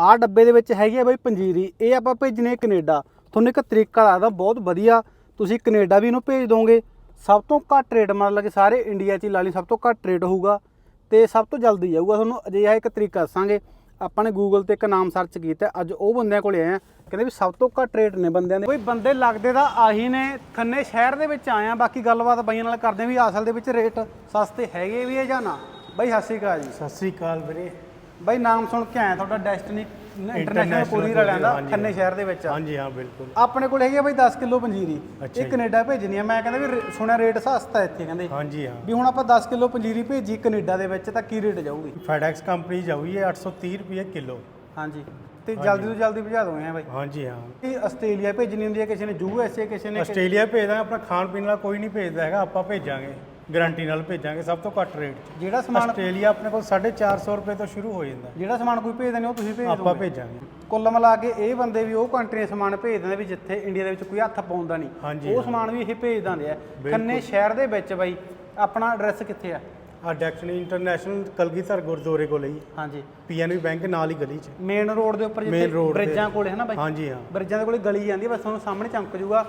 ਆਹ ਡੱਬੇ ਦੇ ਵਿੱਚ ਹੈਗੀ ਆ ਬਾਈ ਪੰਜੀਰੀ, ਇਹ ਆਪਾਂ ਭੇਜਣੀ ਹੈ ਕੈਨੇਡਾ। ਤੁਹਾਨੂੰ ਇੱਕ ਤਰੀਕਾ ਲੱਗਦਾ, ਬਹੁਤ ਵਧੀਆ। ਤੁਸੀਂ ਕੈਨੇਡਾ ਵੀ ਇਹਨੂੰ ਭੇਜ ਦੋਗੇ। ਸਭ ਤੋਂ ਘੱਟ ਰੇਟ ਮਤਲਬ ਕਿ ਸਾਰੇ ਇੰਡੀਆ 'ਚ ਹੀ ਲਾ ਲਈ, ਸਭ ਤੋਂ ਘੱਟ ਰੇਟ ਹੋਊਗਾ ਤੇ ਸਭ ਤੋਂ ਜਲਦੀ ਜਾਊਗਾ। ਤੁਹਾਨੂੰ ਅਜਿਹਾ ਇੱਕ ਤਰੀਕਾ ਦੱਸਾਂਗੇ। ਆਪਾਂ ਨੇ ਗੂਗਲ ਤੇ ਇੱਕ ਨਾਮ ਸਰਚ ਕੀਤਾ, ਅੱਜ ਉਹ ਬੰਦਿਆਂ ਕੋਲੇ ਆਏ ਆ। ਕਹਿੰਦੇ ਵੀ ਸਭ ਤੋਂ ਘੱਟ ਰੇਟ ਨੇ ਬੰਦਿਆਂ ਦੇ। ਕੋਈ ਬੰਦੇ ਲੱਗਦੇ ਤਾਂ ਆਹੀ ਨੇ, ਖੰਨੇ ਸ਼ਹਿਰ ਦੇ ਵਿੱਚ ਆਏ ਆ। ਬਾਕੀ ਗੱਲਬਾਤ ਬਾਈਆਂ ਨਾਲ ਕਰਦੇ ਵੀ ਅਸਲ ਦੇ ਵਿੱਚ ਰੇਟ ਸਸਤੇ ਹੈਗੇ ਵੀ ਹੈ ਜਾਂ ਨਾ। ਬਾਈ ਸਤਿ ਸ਼੍ਰੀ ਅਕਾਲ ਜੀ। ਸਤਿ ਸ੍ਰੀ ਅਕਾਲ ਵੀਰੇ। ਬਾਈ ਨਾਮ ਸੁਣ ਕੇ ਆਇਆ ਤੁਹਾਡਾ ਡੈਸਟੀਨੀ ਇੰਟਰਨੈਸ਼ਨਲ ਕੋਰੀਅਰ ਵਾਲਿਆਂ ਦਾ ਹਾਂਜੀ, ਖੰਨੇ ਸ਼ਹਿਰ ਦੇ ਵਿੱਚ। ਆ। ਹਾਂਜੀ ਹਾਂ ਬਿਲਕੁਲ। ਆਪਣੇ ਕੋਲ ਹੈਗੀ ਆ ਬਾਈ 10 ਕਿਲੋ ਪੰਜੀਰੀ। ਅੱਛਾ ਇਹ ਜੀ। ਕੈਨੇਡਾ ਭੇਜਣੀ ਆ। ਮੈਂ ਕਹਿੰਦਾ ਵੀ ਰੇ- ਸੁਣਿਆ ਰੇਟ ਸਸਤਾ ਇੱਥੇ ਕਹਿੰਦੇ। ਹਾਂਜੀ ਹਾਂ। ਵੀ ਹੁਣ ਆਪਾਂ 10 ਕਿਲੋ ਪੰਜੀਰੀ ਭੇਜੀ ਕੈਨੇਡਾ ਦੇ ਵਿੱਚ ਤਾਂ ਕੀ ਰੇਟ ਜਾਊਗੀ? ਫੈਡੈਕਸ ਕੰਪਨੀ ਜਾਊਗੀ ਇਹ 830 ਰੁਪਏ ਕਿਲੋ। ਹਾਂਜੀ। ਤੇ ਜਲਦੀ ਤੋਂ ਜਲਦੀ ਭਜਾ ਦੋਗੇ ਆ ਬਾਈ। ਹਾਂਜੀ ਹਾਂ। ਇਹ ਆਸਟ੍ਰੇਲੀਆ ਭੇਜਣੀ ਹੁੰਦੀ ਹੈ ਕਿਸੇ ਨੇ ਯੂ ਐਸ ਏ ਕਿਸੇ ਨੇ ਆਸਟ੍ਰੇਲੀਆ ਭੇਜਦਾ ਆਪਣਾ ਖਾਣ ਪੀਣ ਵਾਲਾ ਕੋਈ ਨਹੀਂ ਭੇਜਦਾ ਹੈਗਾ ਆਪਾਂ ਭੇਜਾਂਗੇ। ਗਾਰੰਟੀ ਨਾਲ ਭੇਜਾਂਗੇ ਸਭ ਤੋਂ ਘੱਟ ਰੇਟ 'ਚ। ਜਿਹੜਾ ਸਮਾਨ ਆਸਟ੍ਰੇਲੀਆ ਆਪਣੇ ਕੋਲ 450 ਰੁਪਏ ਤੋਂ ਸ਼ੁਰੂ ਹੋ ਜਾਂਦਾ। ਜਿਹੜਾ ਸਮਾਨ ਕੋਈ ਭੇਜਦੇ ਨੇ ਉਹ ਤੁਸੀਂ ਭੇਜ ਆਪਾਂ ਦੋਗੇ। ਭੇਜਾਂਗੇ। ਕੁੱਲ ਮਿਲਾ ਕੇ ਇਹ ਬੰਦੇ ਵੀ ਉਹ ਕੰਟਰੀ ਸਮਾਨ ਭੇਜ ਦਿੰਦੇ ਵੀ ਜਿੱਥੇ ਇੰਡੀਆ ਦੇ ਵਿੱਚ ਕੋਈ ਹੱਥ ਪਾਉਂਦਾ ਨਹੀਂ। ਉਹ ਸਮਾਨ ਵੀ ਇਹ ਭੇਜ ਦਿੰਦੇ ਆ। ਖੰਨੇ ਸ਼ਹਿਰ ਦੇ ਵਿੱਚ ਬਾਈ ਆਪਣਾ ਐਡਰੈਸ ਕਿੱਥੇ ਆ? ਆ ਡੈਕਸ਼ਨੀ ਇੰਟਰਨੈਸ਼ਨਲ ਕਲਗੀਧਰ ਗੁਰਦੁਆਰੇ ਕੋਲ ਹੀ। ਹਾਂਜੀ। ਪੀਐਨਬੀ ਬੈਂਕ ਨਾਲ ਹੀ ਗਲੀ 'ਚ। ਮੇਨ ਰੋਡ ਦੇ ਉੱਪਰ ਜਿੱਥੇ। ਬ੍ਰਿਜਾਂ ਕੋਲੇ ਹੈ ਨਾ ਬਾਈ? ਹਾਂਜੀ ਹਾਂ। ਬ੍ਰਿਜਾਂ ਦੇ ਕੋਲੇ ਗਲੀ ਜਾਂਦੀ ਹੈ ਬਸ ਤੁਹਾਨੂੰ ਸਾਹਮਣੇ ਚਮਕ ਜੂਗਾ।